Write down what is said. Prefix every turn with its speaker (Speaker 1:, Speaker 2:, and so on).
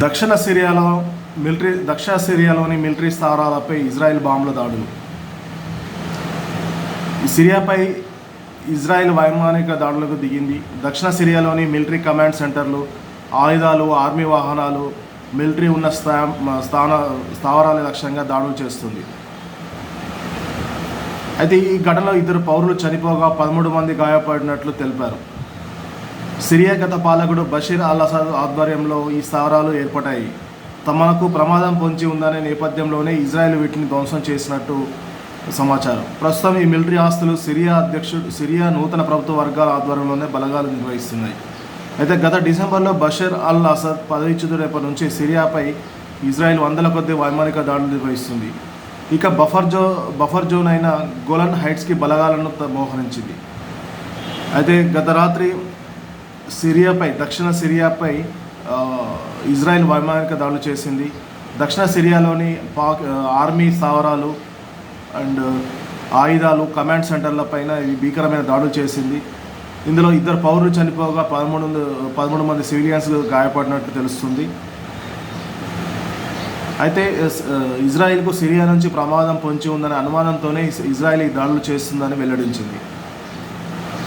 Speaker 1: దక్షిణ సిరియాలో మిలిటరీ దక్షిణ సిరియాలోని military స్థావరాలపై Israel బాంబుల దాడులు. సిరియాపై ఇజ్రాయెల్ వైమానిక దాడులకు దిగింది. దక్షిణ సిరియాలోని మిలిటరీ కమాండ్ సెంటర్లు ఆయుధాలు ఆర్మీ వాహనాలు మిలిటరీ ఉన్న స్థా స్థాన స్థావరాల లక్ష్యంగా దాడులు చేస్తుంది. అయితే ఈ ఘటనలో ఇద్దరు పౌరులు చనిపోగా పదమూడు మంది గాయపడినట్లు తెలిపారు. సిరియా గత పాలకుడు బషీర్ అల్ అసాద్ ఆధ్వర్యంలో ఈ స్థావరాలు ఏర్పడ్డాయి. తమకు ప్రమాదం పొంచి ఉందనే నేపథ్యంలోనే ఇజ్రాయెల్ వీటిని ధ్వంసం చేసినట్టు సమాచారం. ప్రస్తుతం ఈ మిలిటరీ ఆస్తులు సిరియా అధ్యక్షుడు సిరియా నూతన ప్రభుత్వ వర్గాల ఆధ్వర్యంలోనే బలగాలు నిర్వహిస్తున్నాయి. అయితే గత డిసెంబర్లో బషీర్ అల్ అసద్ పదవిచ్యుతుడేపటి నుంచి సిరియాపై ఇజ్రాయెల్ వందల కొద్ది వైమానిక దాడులు నిర్వహిస్తుంది. ఇక బఫర్ జో బఫర్ జోన్ అయిన గోలన్ హైట్స్కి బలగాలను మోహరించింది. అయితే గత రాత్రి సిరియాపై దక్షిణ సిరియాపై ఇజ్రాయెల్ వైమానిక దాడులు చేసింది. దక్షిణ సిరియాలోని పాక్ ఆర్మీ స్థావరాలు అండ్ ఆయుధాలు కమాండ్ సెంటర్ల పైన ఇది భీకరమైన దాడులు చేసింది. ఇందులో ఇద్దరు పౌరులు చనిపోగా పదమూడు పదమూడు మంది సివిలియన్స్ గాయపడినట్టు తెలుస్తుంది. అయితే ఇజ్రాయిల్కు ఇజ్రాయెల్కు సిరియా నుంచి ప్రమాదం పొంచి ఉందనే అనుమానంతోనే ఇజ్రాయిల్ ఇజ్రాయెల్ ఈ దాడులు చేస్తుందని వెల్లడించింది.